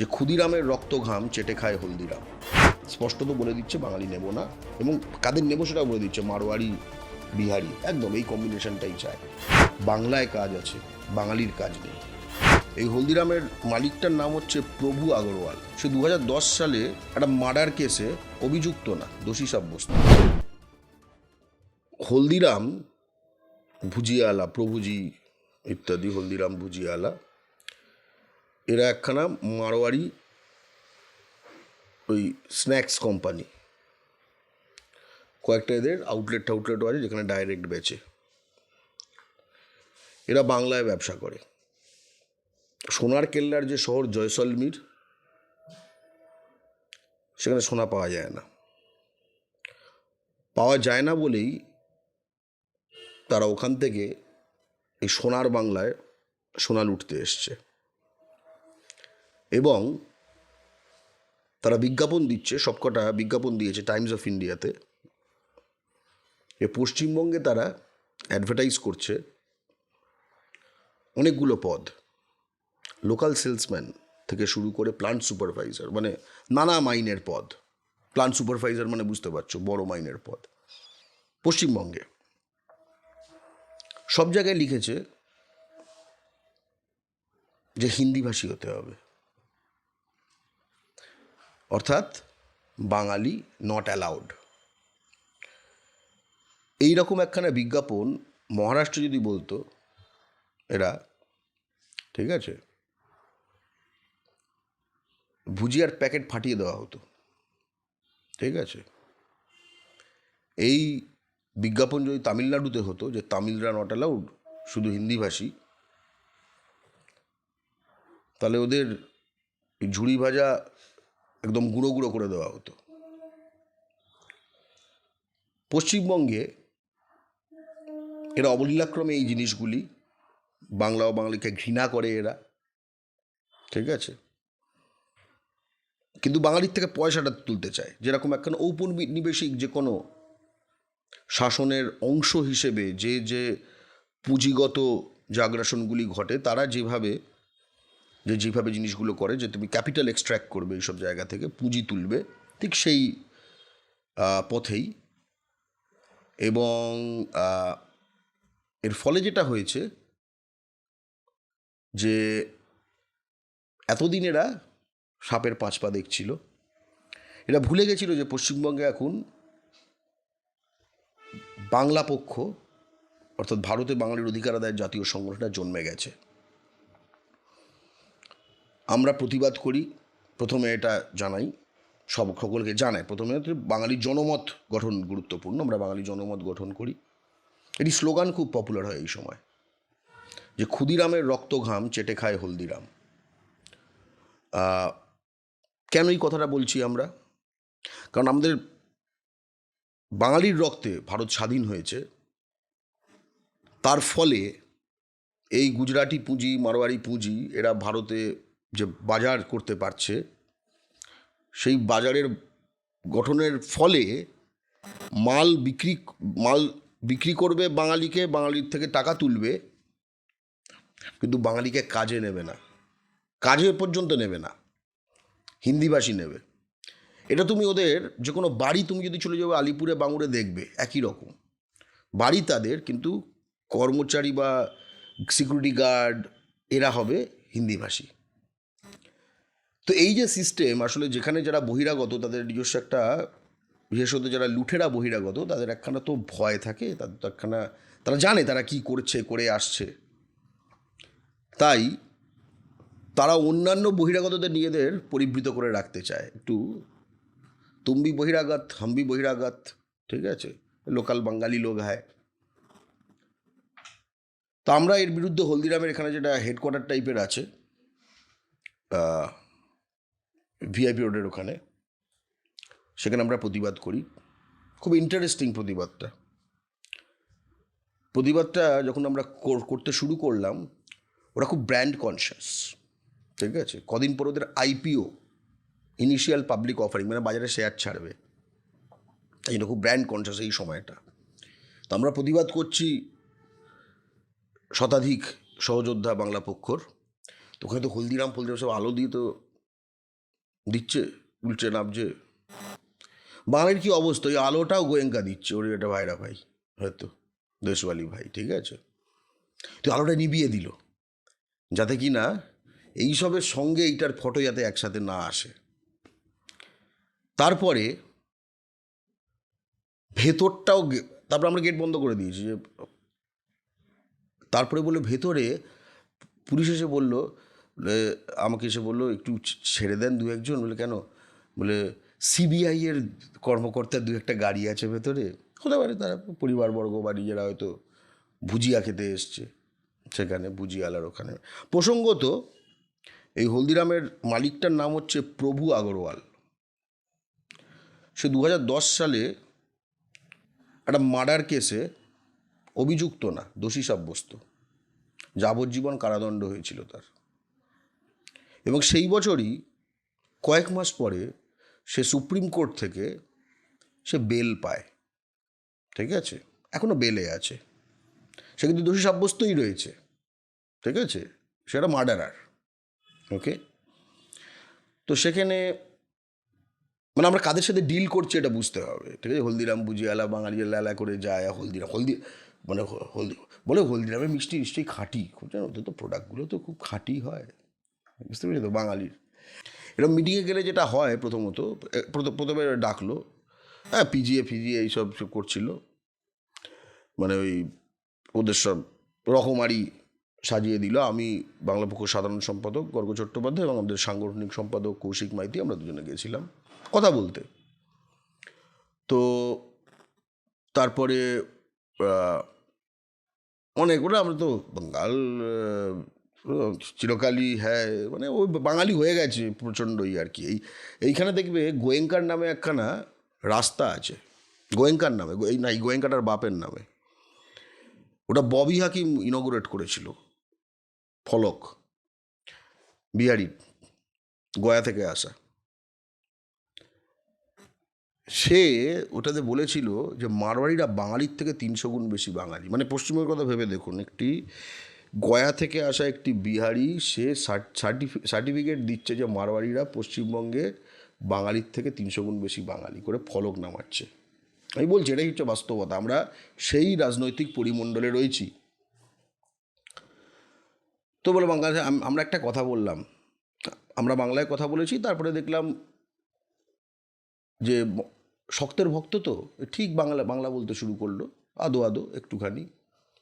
যে ক্ষুদিরামের রক্ত ঘাম চেটে খায় হলদিরাম। স্পষ্টত বলে দিচ্ছে বাঙালি নেব না, এবং কাদের নেব সেটাও বলে দিচ্ছে মারোয়ারি, বিহারি, একদম এই কম্বিনেশনটাই চায়। বাংলায় কাজ আছে, বাঙালির কাজ নেই। এই হলদিরামের মালিকটার নাম হচ্ছে প্রভু আগরওয়াল। সে দু হাজার দশ সালে একটা মার্ডার কেসে অভিযুক্ত না, দোষী সাব্যস্ত। হলদিরাম ভুজিয়ালা, প্রভুজি ইত্যাদি, হলদিরাম ভুজিয়ালা এরা একখানা মারোয়ারি ওই স্ন্যাক্স কোম্পানি কয়েকটা এদের আউটলেট টাউটলেটও আছে যেখানে ডাইরেক্ট বেচে। এরা বাংলায় ব্যবসা করে। সোনার কেল্লার যে শহর জয়সলমীর, সেখানে সোনা পাওয়া যায় না। পাওয়া যায় না বলেই তারা ওখান থেকে এই সোনার বাংলায় সোনা লুটতে এসছে। এবং তারা বিজ্ঞাপন দিচ্ছে, সবকটা বিজ্ঞাপন দিয়েছে টাইমস অফ ইন্ডিয়াতে এ পশ্চিমবঙ্গে তারা অ্যাডভার্টাইজ করছে অনেকগুলো পদ। লোকাল সেলসম্যান থেকে শুরু করে প্লান্ট সুপারভাইজার মানে নানা মাইনের পদ। প্লান্ট সুপারভাইজার মানে বুঝতে পারছ, বড় মাইনের পদ। পশ্চিমবঙ্গে সব জায়গায় লিখেছে যে হিন্দিভাষী হতে হবে। অর্থাৎ বাঙালি নট অ্যালাউড এই রকম একখানা বিজ্ঞাপন মহারাষ্ট্র যদি বলতো, এরা, ঠিক আছে, ভুজিয়ার প্যাকেট ফাটিয়ে দেওয়া হতো, ঠিক আছে। এই বিজ্ঞাপন যদি তামিলনাড়ুতে হতো, যে তামিলরা নট অ্যালাউড শুধু হিন্দিভাষী, তাহলে ওদের ঝুড়ি ভাজা একদম গুঁড়ো গুঁড়ো করে দেওয়া হতো। পশ্চিমবঙ্গে এরা অবলীলাক্রমে এই জিনিসগুলি বাংলা ও বাঙালিকে ঘৃণা করে এরা, ঠিক আছে? কিন্তু বাঙালির থেকে পয়সাটা তুলতে চায়। যেরকম একখানা ঔপনিবেশিক যে কোনো শাসনের অংশ হিসেবে যে যে পুঁজিগত যে আগ্রাসনগুলি ঘটে, তারা যেভাবে যে যেভাবে জিনিসগুলো করে যে তুমি ক্যাপিটাল এক্সট্র্যাক্ট করবে এইসব জায়গা থেকে, পুঁজি তুলবে ঠিক সেই পথেই। এবং এর ফলে যেটা হয়েছে যে এতদিন এরা সাপের পাঁচ পা দেখছিল। এরা ভুলে গেছিল যে পশ্চিমবঙ্গে এখন বাংলা পক্ষ, অর্থাৎ ভারতে বাঙালির অধিকার আদায়ের জাতীয় সংগঠনটা জন্মে গেছে। আমরা প্রতিবাদ করি। প্রথমে এটা জানাই। সব সকলকে জানাই। প্রথমে বাঙালি জনমত গঠন গুরুত্বপূর্ণ। আমরা বাঙালি জনমত গঠন করি। এটি স্লোগান খুব পপুলার হয় এই সময়। যে ক্ষুদিরামের রক্ত ঘাম চেটে খায় হলদিরাম। কেন এই কথাটা বলছি আমরা? কারণ আমাদের বাঙালির রক্তে ভারত স্বাধীন হয়েছে। তার ফলে এই গুজরাটি পুঁজি, মারোয়ারি পুঁজি, এরা ভারতে যে বাজার করতে পারছে, সেই বাজারের গঠনের ফলে মাল বিক্রি মাল বিক্রি করবে বাঙালিকে, বাঙালির থেকে টাকা তুলবে, কিন্তু বাঙালিকে কাজে নেবে না। কাজে পর্যন্ত নেবে না। হিন্দিভাষী নেবে। এটা তুমি ওদের যে কোনো বাড়ি তুমি যদি চলে যাবে আলিপুরে বাঙুরে দেখবে, একই রকম। বাড়ি তাদের, কিন্তু কর্মচারী বা সিকিউরিটি গার্ড এরা হবে হিন্দিভাষী। তো এই যে সিস্টেম আসলে যেখানে যারা বহিরাগত, তাদের নিজস্ব একটা বিশেষত যারা লুঠেরা বহিরাগত, তাদের একখানা তো ভয় থাকে, তাদের তো একখানা, তারা জানে তারা কি করছে, করে আসছে। তাই তারা অন্যান্য বহিরাগতদের নিজেদের পরিবৃত করে রাখতে চায়। একটু তুম্বি বহিরাগত, হাম্বি বহিরাগত, ঠিক আছে? লোকাল বাঙালি লোক হয়। তো আমরা এর বিরুদ্ধে হলদিরামের এখানে যেটা হেডকোয়ার্টার টাইপের আছে ভিআইপি রোডের ওখানে। সেখানে আমরা প্রতিবাদ করি। খুব ইন্টারেস্টিং প্রতিবাদটা। প্রতিবাদটা যখন আমরা কর- করতে শুরু করলাম, ওরা খুব ব্র্যান্ড কনসিয়াস ঠিক আছে? কদিন পর ওদের আইপিও ইনিশিয়াল পাবলিক অফারিং মানে বাজারে শেয়ার ছাড়বে। তাই জন্য খুব ব্র্যান্ড কনসিয়াস এই সময়টা। তো আমরা প্রতিবাদ করছি শতাধিক সহযোদ্ধা বাংলা পক্ষর। তো ওখানে তো হলদিরাম ফলদিরাম সব আলো দিয়ে তো দিচ্ছে, উল্টে নামছে। বাঙালির কি অবস্থা? ওই আলোটাও গোয়েঙ্কা দিচ্ছে। ওর এটা ভাইরা ভাই, হয়তো। দেশওয়ালি ভাই, ঠিক আছে? তো আলোটা নিভিয়ে দিল। যাতে কি না, এইসবের সঙ্গে এইটার ফটো যাতে একসাথে না আসে। তারপরে ভেতরটাও তারপর আমরা গেট বন্ধ করে দিয়েছি যে, তারপরে বলল ভেতরে, পুলিশ এসে বলল বলে, আমাকে এসে বলল একটু ছেড়ে দেন দু একজন। বলে কেন? বলে সিবিআই এর কর্মকর্তার দু একটা গাড়ি আছে ভেতরে। হতে পারে তারা পরিবারবর্গ বা নিজেরা হয়তো ভুজিয়া খেতে এসছে সেখানে ভুজিয়ালার ওখানে। প্রসঙ্গত এই হলদিরামের মালিকটার নাম হচ্ছে প্রভু আগরওয়াল। সে দু হাজার দশ সালে একটা মার্ডার কেসে অভিযুক্ত না দোষী সাব্যস্ত। যাবজ্জীবন কারাদণ্ড হয়েছিল তার। এবং সেই বছরই কয়েক মাস পরে সে সুপ্রিম কোর্ট থেকে সে বেল পায়। ঠিক আছে? এখনও বেলে আছে। সে কিন্তু দোষী সাব্যস্তই রয়েছে। ঠিক আছে? সেটা মার্ডারার। ওকে তো সেখানে মানে আমরা কাদের সাথে ডিল করছি এটা বুঝতে হবে। ঠিক আছে? হলদিরাম বুঝিয়ালা বাঙালি লালা করে যায় হলদিরাম, হলদি মানে হলদি, বলে হলদিরামের মিষ্টি নিশ্চয়ই খাঁটি। জানো তো প্রোডাক্টগুলো তো খুব খাঁটি হয়। বুঝতে পেরেছি তো? বাঙালির। এরকম মিটিংয়ে গেলে যেটা হয় প্রথমত প্রথমে ডাকলো। হ্যাঁ পিজিএ ফিজিএ এইসব সব করছিল। মানে ওই ওদের সব রকমারি সাজিয়ে দিল। আমি বাংলা পক্ষ সাধারণ সম্পাদক গর্গ চট্টোপাধ্যায় এবং আমাদের সাংগঠনিক সম্পাদক কৌশিক মাইতি আমরা দুজনে গেছিলাম কথা বলতে। তো তারপরে অনেক ওরা আমরা তো বাঙ্গাল চিরকালই হ্যাঁ মানে ওই বাঙালি হয়ে গেছে প্রচণ্ডই আর কি। এই, এইখানে দেখবে গোয়েঙ্কার নামে একখানা রাস্তা আছে। গোয়েঙ্কার নামে, এই না, এই গোয়েঙ্কাটার বাপের নামে। ওটা ববি হাকিম ইনগুরেট করেছিল। ফলক, বিহারি, গয়া থেকে আসা। সে ওটাতে বলেছিল যে, মারওয়াড়িরা বাঙালির থেকে তিনশো গুণ বেশি বাঙালি। মানে পশ্চিমবঙ্গের কথা ভেবে দেখুন, একটি গয়া থেকে আসা একটি বিহারি, সে সার্টিফিকেট দিচ্ছে যে মারওয়াড়িরা পশ্চিমবঙ্গে বাঙালির থেকে তিনশো গুণ বেশি বাঙালি করে ফলক নামাচ্ছে। আমি বলছি, এটাই হচ্ছে বাস্তবতা। আমরা সেই রাজনৈতিক পরিমণ্ডলে রয়েছি। তো বলে বাংলাদেশ আমরা একটা কথা বললাম। আমরা বাংলায় কথা বলেছি, তারপরে দেখলাম যে শক্তের ভক্ত তো, ঠিক বাংলা বাংলা বলতে শুরু করল। আদো আদো, একটুখানি।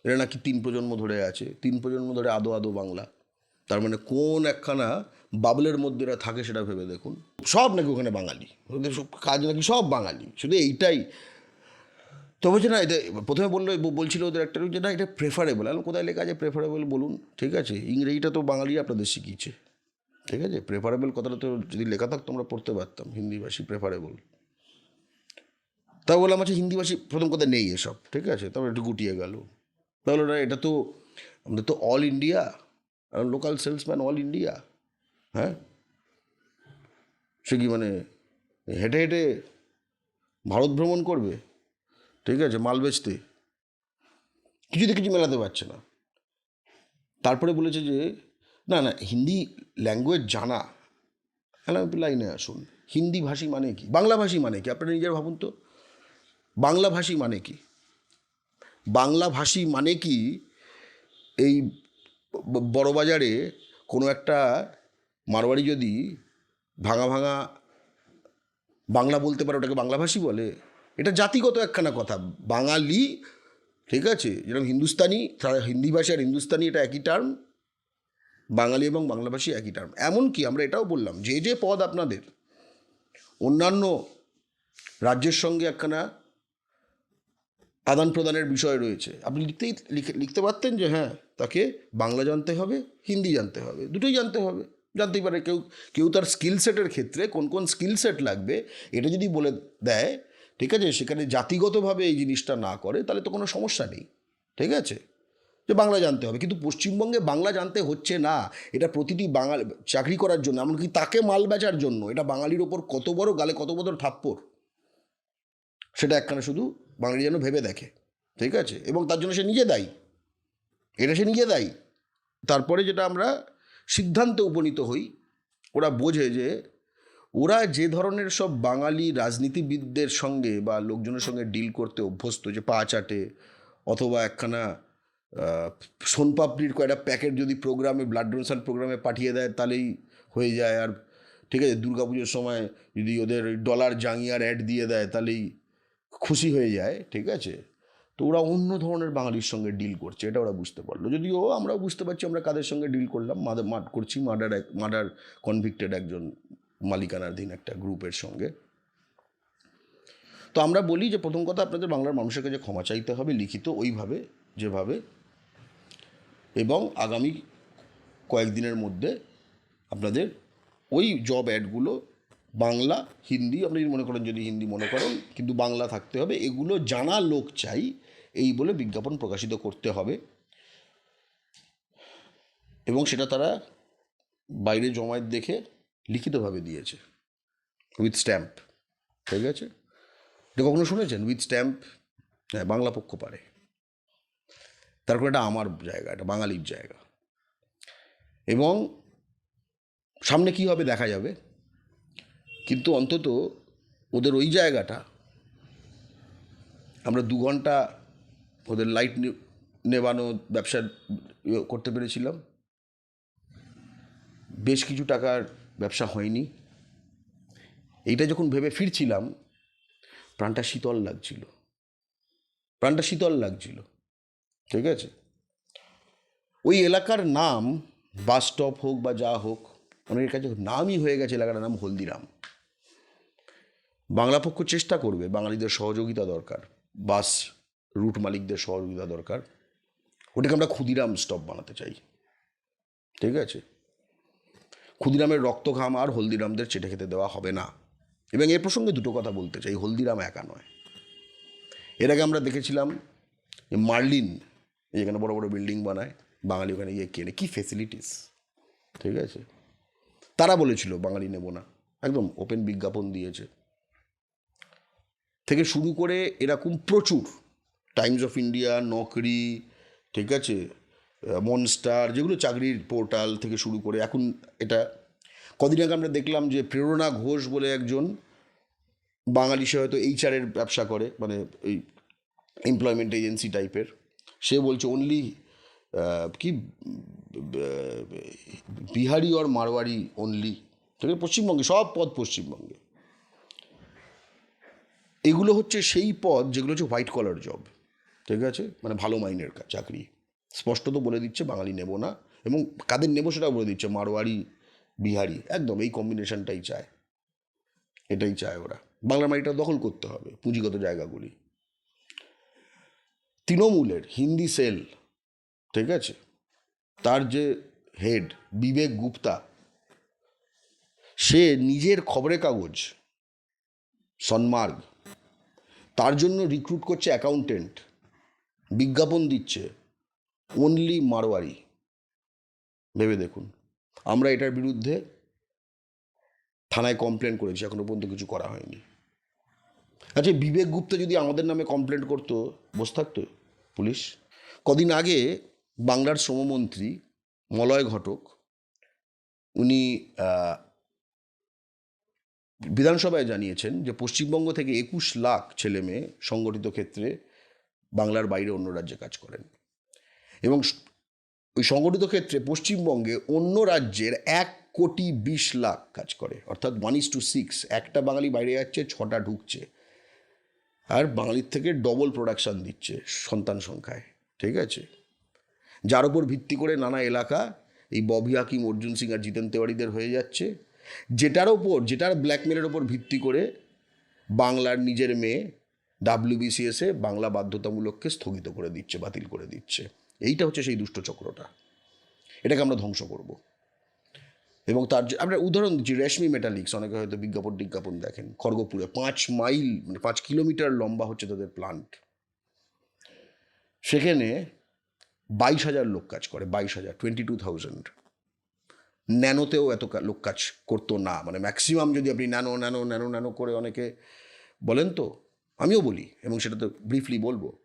এরা নাকি তিন প্রজন্ম ধরে আছে। তিন প্রজন্ম ধরে আদো আদো বাংলা। তার মানে কোন একখানা বাবলের মধ্যে এরা থাকে সেটা ভেবে দেখুন। সব নাকি ওখানে বাঙালি। ওদের সব কাজ নাকি সব বাঙালি। শুধু এইটাই। তো বলছে, না, এটা প্রথমে বলল বলছিল ওদের একটা যে, না, এটা প্রেফারেবল আমি কোথায় লেখা আছে প্রেফারেবল বলুন? ঠিক আছে, ইংরেজিটা তো বাঙালি আপনাদের শিখিয়েছে। ঠিক আছে প্রেফারেবল কথাটা তো যদি লেখা থাকতো আমরা পড়তে পারতাম। হিন্দিভাষী প্রেফারেবল তা বললাম আচ্ছা হিন্দিভাষী প্রথম কথা নেই এসব। ঠিক আছে, তারপর একটু গুটিয়ে গেল। তাহলে না এটা তো আমাদের তো all India local salesman all India হ্যাঁ? সে কি মানে হেঁটে হেঁটে ভারত ভ্রমণ করবে? ঠিক আছে, মাল বেচতে। কিছুতে কিছু মেলাতে পারছে না। তারপরে বলেছে যে, না না, হিন্দি ল্যাঙ্গুয়েজ জানা। হ্যাঁ লাইনে আসুন। হিন্দি ভাষী মানে কি? বাংলা ভাষী মানে কি? আপনারা নিজের ভাবুন তো। বাংলা ভাষী মানে কি? বাংলা ভাষী মানে কি? এই বড়বাজারে কোনো একটা মারোয়ারি যদি ভাঙা ভাঙা বাংলা বলতে পারে, ওটাকে বাংলাভাষী বলে? এটা জাতিগত একখানা কথা। বাঙালি, ঠিক আছে, যেরকম হিন্দুস্তানি, তারা হিন্দি ভাষা আর হিন্দুস্তানি এটা একই টার্ম বাঙালি এবং বাংলাভাষী একই টার্ম এমনকি আমরা এটাও বললাম, যে যে পদ আপনাদের, অন্যান্য রাজ্যের সঙ্গে একখানা আদান প্রদানের বিষয় রয়েছে। আপনি লিখতেই, লিখে, লিখতে পারতেন যে হ্যাঁ তাকে বাংলা জানতে হবে, হিন্দি জানতে হবে, দুটোই জানতে হবে। জানতেই পারে কেউ কেউ তার স্কিল সেটের ক্ষেত্রে কোন কোন স্কিল সেট লাগবে, এটা যদি বলে দেয়, ঠিক আছে, সেখানে জাতিগতভাবে এই জিনিসটা না করে, তাহলে তো কোনো সমস্যা নেই, ঠিক আছে? যে বাংলা জানতে হবে, কিন্তু পশ্চিমবঙ্গে বাংলা জানতে হচ্ছে না, এটা প্রতিটি বাঙালি, চাকরি করার জন্য, এমনকি তাকে মাল বেচার জন্য, এটা বাঙালির ওপর কত বড় গালে কত বড় থাপ্পড়। সেটা একখানা শুধু বাঙালি যেন ভেবে দেখে, ঠিক আছে? এবং তার জন্য সে নিজে দায়ী। এটা সে নিজে দায়ী। তারপরে যেটা আমরা সিদ্ধান্তে উপনীত হই, ওরা বোঝে যে ওরা যে ধরনের সব বাঙালি রাজনীতিবিদদের সঙ্গে বা লোকজনের সঙ্গে ডিল করতে অভ্যস্ত, যে পা চাটে, অথবা একখানা সোনপাপড়ির কয়েকটা প্যাকেট যদি প্রোগ্রামে, ব্লাড ডোনেশন প্রোগ্রামে পাঠিয়ে দেয়, তাহলেই হয়ে যায়। আর, ঠিক আছে, দুর্গাপুজোর সময় যদি ওদের ডলার জাঙ্গিয়ার অ্যাড দিয়ে দেয়, তাহলেই খুশি হয়ে যায়, ঠিক আছে? তো ওরা অন্য ধরনের বাঙালির সঙ্গে ডিল করছে, এটা ওরা বুঝতে পারল। যদিও আমরাও বুঝতে পারছি আমরা কাদের সঙ্গে ডিল করলাম মাদার মার করছি মার্ডার এক মার্ডার কনভিক্টেড একজন মালিকানাধীন একটা গ্রুপের সঙ্গে। তো আমরা বলি যে প্রথম কথা আপনাদের বাংলার মানুষের কাছে ক্ষমা চাইতে হবে, লিখিত ওইভাবে, যেভাবে। এবং আগামী কয়েকদিনের মধ্যে আপনাদের ওই জব অ্যাডগুলো বাংলা, হিন্দি, আপনি মনে করেন যদি হিন্দি মনে করেন, কিন্তু বাংলা থাকতে হবে। এগুলো জানা লোক চাই, এই বলে বিজ্ঞাপন প্রকাশিত করতে হবে। এবং সেটা তারা বাইরে জমায়েত দেখে লিখিতভাবে দিয়েছে উইথ স্ট্যাম্প ঠিক আছে? এটা কখনো শুনেছেন? উইথ স্ট্যাম্প হ্যাঁ বাংলা পক্ষ পারে। তারপর এটা আমার জায়গা এটা বাঙালির জায়গা। এবং সামনে কি হবে দেখা যাবে? কিন্তু অন্তত ওদের ওই জায়গাটা, আমরা দু ঘণ্টা ওদের লাইট নেবানো ব্যবসা করতে পেরেছিলাম। বেশ কিছু টাকার ব্যবসা হয়নি। এইটা যখন ভেবে ফিরছিলাম, প্রাণটা শীতল লাগছিল। প্রাণটা শীতল লাগছিল। ঠিক আছে? ওই এলাকার নাম, বাস স্টপ হোক বা যা হোক, অনেকের কাছে নামই হয়ে গেছে এলাকাটার নাম হলদিরাম। বাংলা পক্ষ চেষ্টা করবে, বাঙালিদের সহযোগিতা দরকার, বাস রুট মালিকদের সহযোগিতা দরকার। ওটাকে আমরা ক্ষুদিরাম স্টপ বানাতে চাই। ঠিক আছে? ক্ষুদিরামের রক্ত ঘাম আর হলদিরামদের চেটে খেতে দেওয়া হবে না। এবং এ প্রসঙ্গে দুটো কথা বলতে চাই, হলদিরাম একা নয়। এর আগে আমরা দেখেছিলাম মার্লিন যেখানে বড় বড় বিল্ডিং বানায়, বাঙালি ওখানে গিয়ে কেনে, কী ফেসিলিটিস ঠিক আছে? তারা বলেছিল, বাঙালি নেব না। একদম ওপেন বিজ্ঞাপন দিয়েছে। থেকে শুরু করে এরকম প্রচুর। টাইমস অফ ইন্ডিয়া নকরি, ঠিক আছে? মনস্টার যেগুলো চাকরির পোর্টাল থেকে শুরু করে এখন এটা কদিন আগে আমরা দেখলাম যে প্রেরণা ঘোষ বলে একজন বাঙালি সে হয়তো এইচআরের ব্যবসা করে মানে এই এমপ্লয়মেন্ট এজেন্সি টাইপের সে বলছে অনলি কি বিহারি আর মারওয়ারি অনলি ঠিক আছে? পশ্চিমবঙ্গে, সব পদ পশ্চিমবঙ্গে। এগুলো হচ্ছে সেই পদ যেগুলো হচ্ছে হোয়াইট কলার জব, ঠিক আছে? মানে ভালো মাইনের চাকরি। স্পষ্টত বলে দিচ্ছে, বাঙালি নেব না। এবং কাদের নেব সেটাও বলে দিচ্ছে, মারোয়ারি, বিহারি, একদম এই কম্বিনেশনটাই চায়। এটাই চায় ওরা। বাংলার মাটিটা দখল করতে হবে, পুঁজিগত জায়গাগুলি। তৃণমূলের হিন্দি সেল, ঠিক আছে? তার যে হেড, বিবেক গুপ্তা, সে নিজের খবরের কাগজ, সন্মার্গ তার জন্য রিক্রুট করছে অ্যাকাউন্টেন্ট বিজ্ঞাপন দিচ্ছে। অনলি মারোয়ারি। ভেবে দেখুন। আমরা এটার বিরুদ্ধে থানায় কমপ্লেন করেছি, এখনও পর্যন্ত কিছু করা হয়নি। আচ্ছা বিবেক গুপ্ত যদি আমাদের নামে কমপ্লেন করতো, বসে থাকতো পুলিশ? কদিন আগে বাংলার শ্রমমন্ত্রী মলয় ঘটক, উনি বিধানসভায় জানিয়েছেন যে পশ্চিমবঙ্গ থেকে একুশ লাখ ছেলে মেয়ে সংগঠিত ক্ষেত্রে বাংলার বাইরে অন্য রাজ্যে কাজ করেন। এবং ওই সংগঠিত ক্ষেত্রে পশ্চিমবঙ্গে অন্য রাজ্যের এক কোটি বিশ লাখ কাজ করে। অর্থাৎ ওয়ান ইস টু সিক্স একটা বাঙালি বাইরে যাচ্ছে, ছটা ঢুকছে। আর বাঙালির থেকে ডবল প্রোডাকশান দিচ্ছে সন্তান সংখ্যায়, ঠিক আছে? যার উপর ভিত্তি করে নানা এলাকা, এই ববি হাকিম, অর্জুন সিং আর জিতেন তেওয়ারিদের হয়ে যাচ্ছে। যেটার ওপর, যেটার ব্ল্যাকমেলের ওপর ভিত্তি করে বাংলার নিজের মেয়ে ডাব্লিউবিসিএসে বাংলা বাধ্যতামূলককে স্থগিত করে দিচ্ছে, বাতিল করে দিচ্ছে। এইটা হচ্ছে সেই দুষ্ট চক্রটা। এটাকে আমরা ধ্বংস করব। এবং তার যে- আমরা উদাহরণ দিচ্ছি, রেশমি মেটালিক্স অনেকে হয়তো বিজ্ঞাপন টিজ্ঞাপন দেখেন, খড়গপুরে। পাঁচ মাইল মানে পাঁচ কিলোমিটার লম্বা হচ্ছে তাদের প্লান্ট সেখানে বাইশ হাজার লোক কাজ করে, বাইশ হাজার টোয়েন্টি টু থাউজেন্ড ন্যানোতেও এত লোক কাজ করতো না। মানে ম্যাক্সিমাম যদি আপনি ন্যানো ন্যানো ন্যানো ন্যানো করে অনেকে বলেন তো, আমিও বলি এবং সেটা তো ব্রিফলি বলব।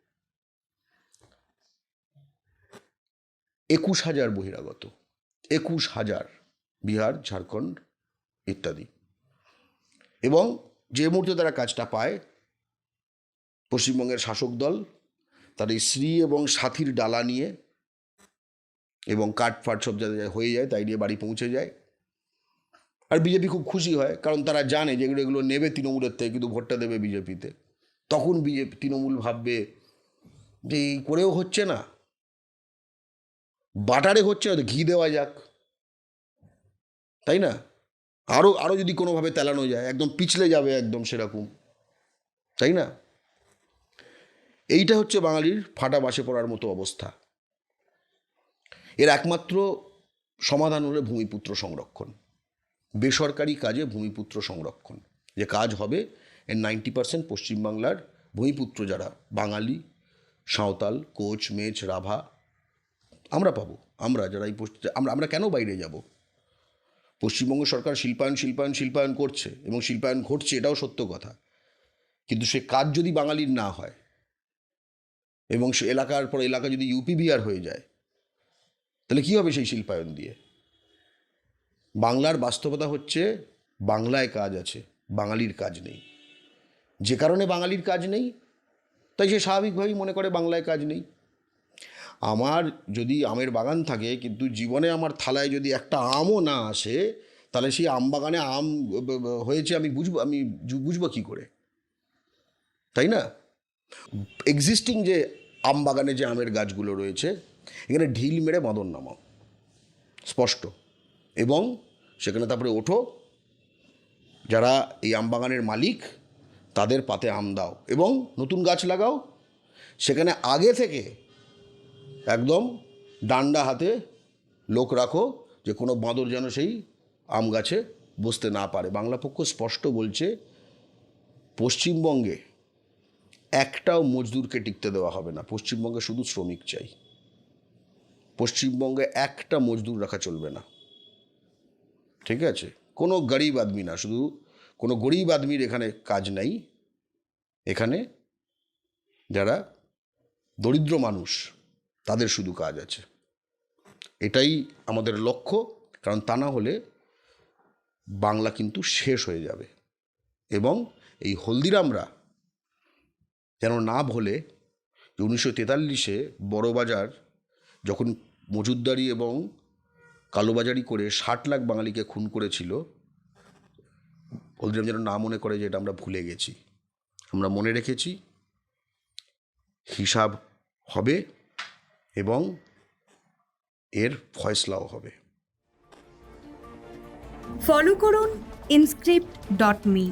একুশ হাজার বহিরাগত, একুশ হাজার বিহার, ঝাড়খণ্ড ইত্যাদি। এবং যে মুহূর্তে তারা কাজটা পায়, পশ্চিমবঙ্গের শাসক দল, তাদের স্ত্রী এবং সাথীর ডালা নিয়ে এবং কাঠ ফাট সব যাতে হয়ে যায়, তাই নিয়ে বাড়ি পৌঁছে যায়। আর বিজেপি খুব খুশি হয়, কারণ তারা জানে যেগুলো এগুলো নেবে তৃণমূলের থেকে, কিন্তু ভোটটা দেবে বিজেপিতে। তখন বিজেপি, তৃণমূল ভাববে যে এই করেও হচ্ছে না। বাটারে হচ্ছে না ঘি দেওয়া যাক। তাই না? আরও আরও যদি কোনোভাবে তেলানো যায়, একদম পিছলে যাবে একদম সেরকম। তাই না? এইটা হচ্ছে বাঙালির ফাটা বাসে পড়ার মতো অবস্থা। এর একমাত্র সমাধান হলো ভূমিপুত্র সংরক্ষণ। বেসরকারি কাজে ভূমিপুত্র সংরক্ষণ। যে কাজ হবে, এর নাইনটি পার্সেন্ট পশ্চিমবাংলার ভূমিপুত্র যারা, বাঙালি, সাঁওতাল, কোচ, মেচ, রাভা, আমরা পাবো। আমরা যারা এই আমরা আমরা কেন বাইরে যাব? পশ্চিমবঙ্গ সরকার শিল্পায়ন শিল্পায়ন শিল্পায়ন করছে এবং শিল্পায়ন ঘটছে, এটাও সত্য কথা। কিন্তু সে কাজ যদি বাঙালির না হয় এবং সে এলাকার পর এলাকা যদি ইউপি বিহার হয়ে যায় তাহলে কী হবে সেই শিল্পায়ন দিয়ে? বাংলার বাস্তবতা হচ্ছে বাংলায় কাজ আছে, বাঙালির কাজ নেই। যে কারণে বাঙালির কাজ নেই, তাই সে স্বাভাবিকভাবেই মনে করে বাংলায় কাজ নেই। আমার যদি আমের বাগান থাকে, কিন্তু জীবনে আমার থালায় যদি একটা আমও না আসে, তাহলে সেই আম বাগানে আম হয়েছে আমি বুঝব আমি বুঝব কী করে? তাই না? এক্সিস্টিং যে আম বাগানে যে আমের গাছগুলো রয়েছে এখানে ঢিল মেরে বাঁদর নামাও। স্পষ্ট। এবং সেখানে তারপরে ওঠো। যারা এই আম বাগানের মালিক, তাদের পাতে আম দাও এবং নতুন গাছ লাগাও। সেখানে আগে থেকে একদম ডান্ডা হাতে লোক রাখো যে কোনো বাঁদর যেন সেই আম গাছে বসতে না পারে। বাংলা পক্ষ স্পষ্ট বলছে, পশ্চিমবঙ্গে একটাও মজদুরকে টিকতে দেওয়া হবে না। পশ্চিমবঙ্গে শুধু শ্রমিক চাই। পশ্চিমবঙ্গে একটা মজদুর রাখা চলবে না। ঠিক আছে? কোনো গরিব আদমি না, শুধু কোনো গরিব আদমির এখানে কাজ নাই। এখানে যারা দরিদ্র মানুষ, তাদের শুধু কাজ আছে। এটাই আমাদের লক্ষ্য, কারণ তা না হলে বাংলা কিন্তু শেষ হয়ে যাবে। এবং এই হলদিরামরা যেন না ভোলে উনিশশো তেতাল্লিশে বড়বাজার যখন মজুদদারি এবং কালোবাজারি করে ষাট লাখ বাঙালিকে খুন করেছিল হলদিরাম যেন না মনে করে যে এটা আমরা ভুলে গেছি। আমরা মনে রেখেছি, হিসাব হবে এবং এর ফয়সলাও হবে। ফলো করুন ইনস্ক্রিপ্ট ডট মি